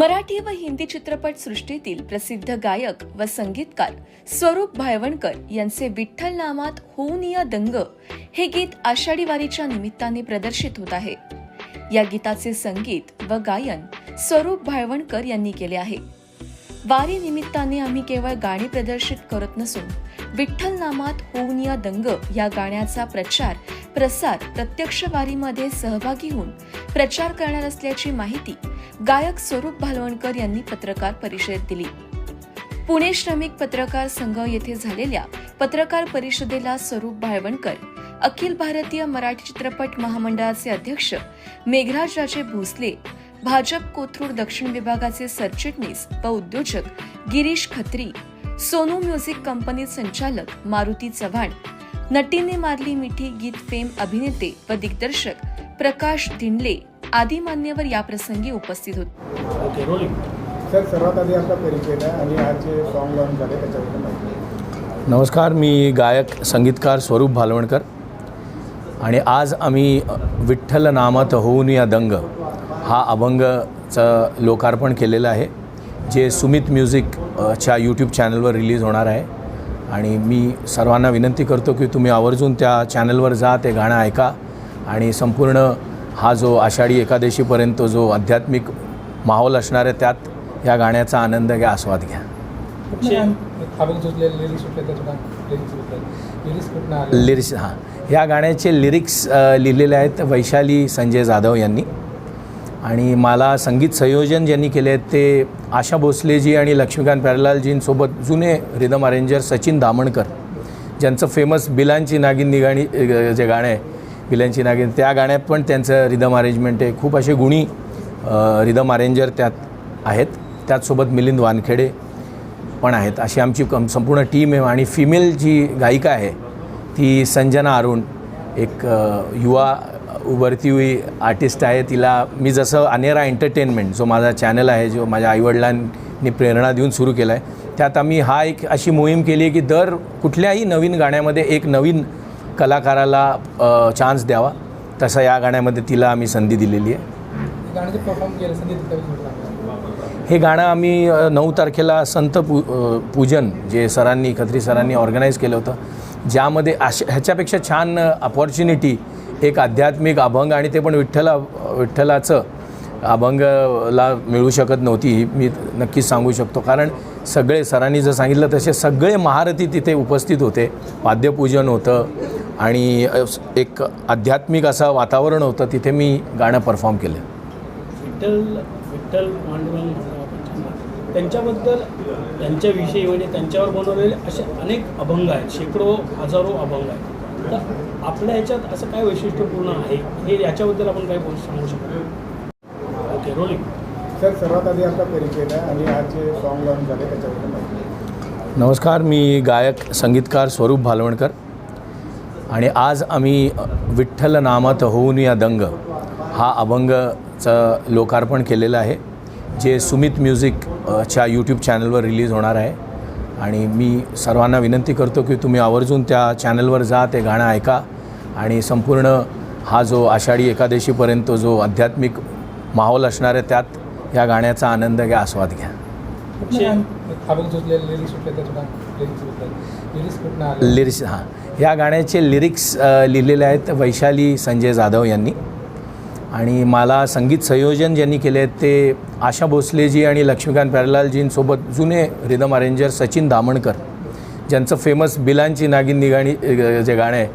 मराठी व हिंदी चित्रपट सृष्टीतील प्रसिद्ध गायक व संगीतकार स्वरूप भायवणकर यांचे विठ्ठल नामात होऊन या दंग हे गीत आषाढी वारीच्या निमित्ताने प्रदर्शित होत आहे. या गीताचे संगीत व गायन स्वरूप भायवणकर यांनी केले आहे. वारी निमित्ताने आम्ही केवळ गाणी प्रदर्शित करत नसून विठ्ठल नामात होऊन या दंग या गाण्याचा प्रचार प्रसार प्रत्यक्ष वारीमध्ये सहभागी होऊन प्रचार करणार असल्याची माहिती गायक स्वरूप भालवणकर यांनी पत्रकार परिषदेत दिली. पुणे श्रमिक पत्रकार संघ येथे झालेल्या पत्रकार परिषदेला स्वरूप भाळवणकर अखिल भारतीय मराठी चित्रपट महामंडळाचे अध्यक्ष मेघराज राजे भोसले भाजप कोथरूड दक्षिण विभागाचे सरचिटणीस व उद्योजक गिरीश खत्री सोनू म्युझिक कंपनी संचालक मारुती चव्हाण नटीने मारली मिठी गीत फेम अभिनेते व दिग्दर्शक प्रकाश दिंडले आदी मान्यवर याप्रसंगी उपस्थित होते. ओके रोलिंग सर सर्वात आधी आपला परिचय द्या आणि आज जे सॉन्ग लॉन्च झाले त्याच्याबद्दल माहिती नमस्कार मी गायक संगीतकार स्वरूप भालवणकर. आणि आज आम्ही विठ्ठल नामात होऊन या दंग हा अभंगचं लोकार्पण केलेलं आहे जे सुमित म्युझिक अ, च्या यूट्यूब चॅनलवर रिलीज होणार आहे. आणि मी सर्वांना विनंती करतो की तुम्ही आवर्जून त्या चॅनलवर जा ते गाणं ऐका. आणि संपूर्ण हा जो आषाढी एकादशीपर्यंत जो आध्यात्मिक माहोल असणार आहे त्यात या गाण्याचा आनंद घ्या आस्वाद घ्या. लिरिक्स हां. या गाण्याचे लिरिक्स लिहिलेले आहेत वैशाली संजय जाधव यांनी. आणि मला संगीत संयोजन ज्यांनी केले आहेत ते आशा भोसलेजी आणि लक्ष्मीकांत प्यारलालजींसोबत जुने रिदम अरेंजर सचिन दामणकर ज्यांचं फेमस बिलांची नागिन निगाणी जे गाणं आहे बिलांची नागिन त्या गाण्यात पण त्यांचं रिदम अरेंजमेंट आहे. खूप असे गुणी रिदम अरेंजर त्यात आहेत. त्याचसोबत मिलिंद वानखेडे पण आहेत. अशी आमची कम संपूर्ण टीम आहे आणि फिमेल जी गायिका आहे ती संजना अरुण एक युवा उभरती हुई आर्टिस्ट आहे तिला मी जसं अनेरा एंटरटेनमेंट जो माझा चॅनल आहे जो माझ्या आईवडिलांनी प्रेरणा देऊन सुरू केला आहे त्यात आम्ही हा एक अशी मोहीम केली आहे की दर कुठल्याही नवीन गाण्यामध्ये एक नवीन कलाकाराला चान्स द्यावा. तसं या गाण्यामध्ये तिला आम्ही संधी दिलेली आहे. हे गाणं आम्ही नऊ तारखेला संत पू पूजन जे सरांनी खत्री सरांनी ऑर्गनाईज केलं होतं. ज्यामध्ये अशा ह्याच्यापेक्षा छान अपॉर्च्युनिटी एक आध्यात्मिक अभंग आणि ते पण विठ्ठला विठ्ठलाचं अभंगला मिळू शकत नव्हती ही मी नक्कीच सांगू शकतो. कारण सगळे सरांनी जर सांगितलं तसे सगळे महारथी तिथे उपस्थित होते. वाद्यपूजन होतं आणि एक आध्यात्मिक असं वातावरण होतं. तिथे मी गाणं परफॉर्म केलं. विठ्ठल विठ्ठल पांडुरंग म्हणतो आपण त्यांना. त्यांच्याबद्दल त्यांच्याविषयी म्हणजे त्यांच्यावर बनवलेले असे अनेक अभंग आहेत. शेकडो हजारो अभंग आहेत. तर आपल्या ह्याच्यात असं काय वैशिष्ट्यपूर्ण आहे? हे याच्याबद्दल आपण काय बोल सांगू शकतो? ओके रोलिंग सर सर्वात आधी आपला परिचय द्या आणि आज जे सॉन्ग लॉन्च झाले त्याच्याबद्दल माहिती नमस्कार मी गायक संगीतकार स्वरूप भालवणकर. आणि आज आम्ही विठ्ठल नामात होऊन या दंग हा अभंगचं लोकार्पण केलेलं आहे. जे सुमित म्युझिक अ, च्या यूट्यूब चॅनलवर रिलीज होणार आहे. आणि मी सर्वांना विनंती करतो की तुम्ही आवर्जून त्या चॅनलवर जा ते गाणं ऐका. आणि संपूर्ण हा जो आषाढी एकादशीपर्यंत जो आध्यात्मिक माहोल असणार आहे त्यात या गाण्याचा आनंद घ्या आस्वाद घ्या. लिरिक्स हां. या गाण्याचे लिरिक्स लिहिलेले आहेत वैशाली संजय जाधव यांनी. आणि मला संगीत संयोजन ज्यांनी केले आहेत ते आशा भोसलेजी आणि लक्ष्मीकांत प्यारलालजींसोबत जुने रिदम अरेंजर सचिन दामणकर ज्यांचं फेमस बिलांची नागिन निगाणी जे गाणं आहे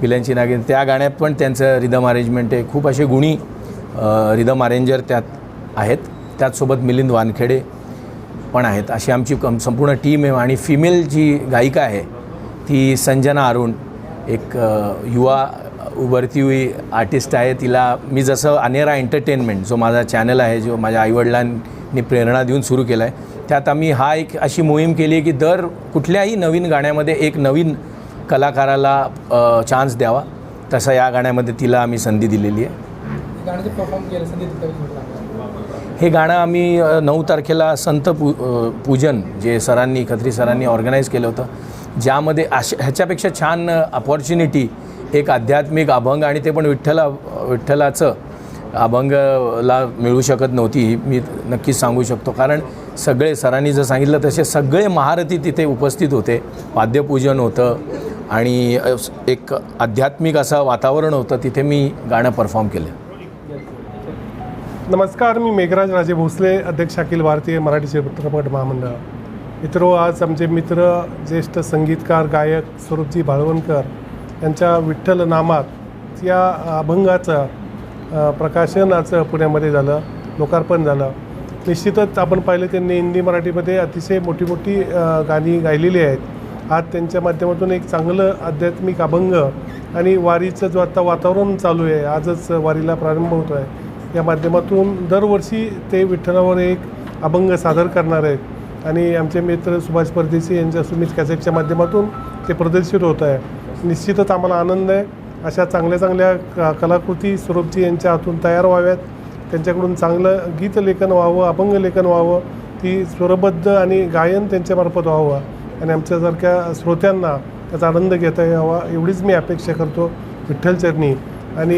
बिलांची नागिन त्या गाण्यात पण त्यांचं रिदम अरेंजमेंट आहे. खूप असे गुणी रिदम अरेंजर त्यात आहेत. त्याचसोबत मिलिंद वानखेडे पण आहेत. अशी आमची कम संपूर्ण टीम आहे आणि फिमेल जी गायिका आहे ती संजना अरुण एक युवा उभरती हुई आर्टिस्ट आहे तिला मी जसं अनेरा एंटरटेनमेंट जो माझा चॅनल आहे जो माझ्या आईवडिलांनी प्रेरणा देऊन सुरू केला आहे त्यात आम्ही हा एक अशी मोहीम केली आहे की दर कुठल्याही नवीन गाण्यामध्ये एक नवीन कलाकाराला चान्स द्यावा. तसं या गाण्यामध्ये तिला आम्ही संधी दिलेली आहे. हे गाणं आम्ही नऊ तारखेला संत पू पूजन जे सरांनी खत्री सरांनी ऑर्गनाईज केलं होतं ज्यामध्ये अशा ह्याच्यापेक्षा छान अपॉर्च्युनिटी एक आध्यात्मिक अभंग आणि ते पण विठ्ठला विठ्ठलाचं अभंगला मिळू शकत नव्हती ही मी नक्कीच सांगू शकतो. कारण सगळे सरांनी जर सांगितलं तसे सगळे महारथी तिथे उपस्थित होते. वाद्यपूजन होतं आणि एक आध्यात्मिक असं वातावरण होतं तिथे मी गाणं परफॉर्म केलं. नमस्कार मी मेघराज राजे भोसले अध्यक्ष अखिल भारतीय मराठी चित्रपट महामंडळ. मित्रो आज आमचे मित्र ज्येष्ठ संगीतकार गायक स्वरूपजी भाळवणकर यांच्या विठ्ठल नामात या अभंगाचं प्रकाशनाचं पुण्यामध्ये झालं लोकार्पण झालं. निश्चितच आपण पाहिलं त्यांनी हिंदी मराठीमध्ये अतिशय मोठी मोठी गाणी गायलेली आहेत. आज त्यांच्या माध्यमातून एक चांगलं आध्यात्मिक अभंग आणि वारीचं जो आता वातावरण चालू आहे आजच वारीला प्रारंभ होतो आहे या माध्यमातून दरवर्षी ते विठ्ठलावर एक अभंग सादर करणार आहेत. आणि आमचे मित्र सुभाष परदेशी यांच्या सुमित कॅसेटच्या माध्यमातून ते प्रदर्शित होत आहे. निश्चितच आम्हाला आनंद आहे. अशा चांगल्या चांगल्या क कलाकृती स्वरूपजी यांच्या हातून तयार व्हाव्यात. त्यांच्याकडून चांगलं गीतलेखन व्हावं अभंग लेखन व्हावं ती स्वरबद्ध आणि गायन त्यांच्यामार्फत व्हावं. आणि आमच्यासारख्या श्रोत्यांना त्याचा आनंद घेता यावा एवढीच मी अपेक्षा करतो विठ्ठलचरणी आणि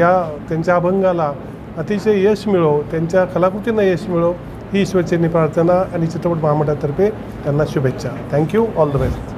या त्यांच्या अभंगाला अतिशय यश मिळो त्यांच्या कलाकृतींना यश मिळो ही ईश्वरचरणी प्रार्थना आणि चित्रपट महामंडळातर्फे त्यांना शुभेच्छा. Thank you all the best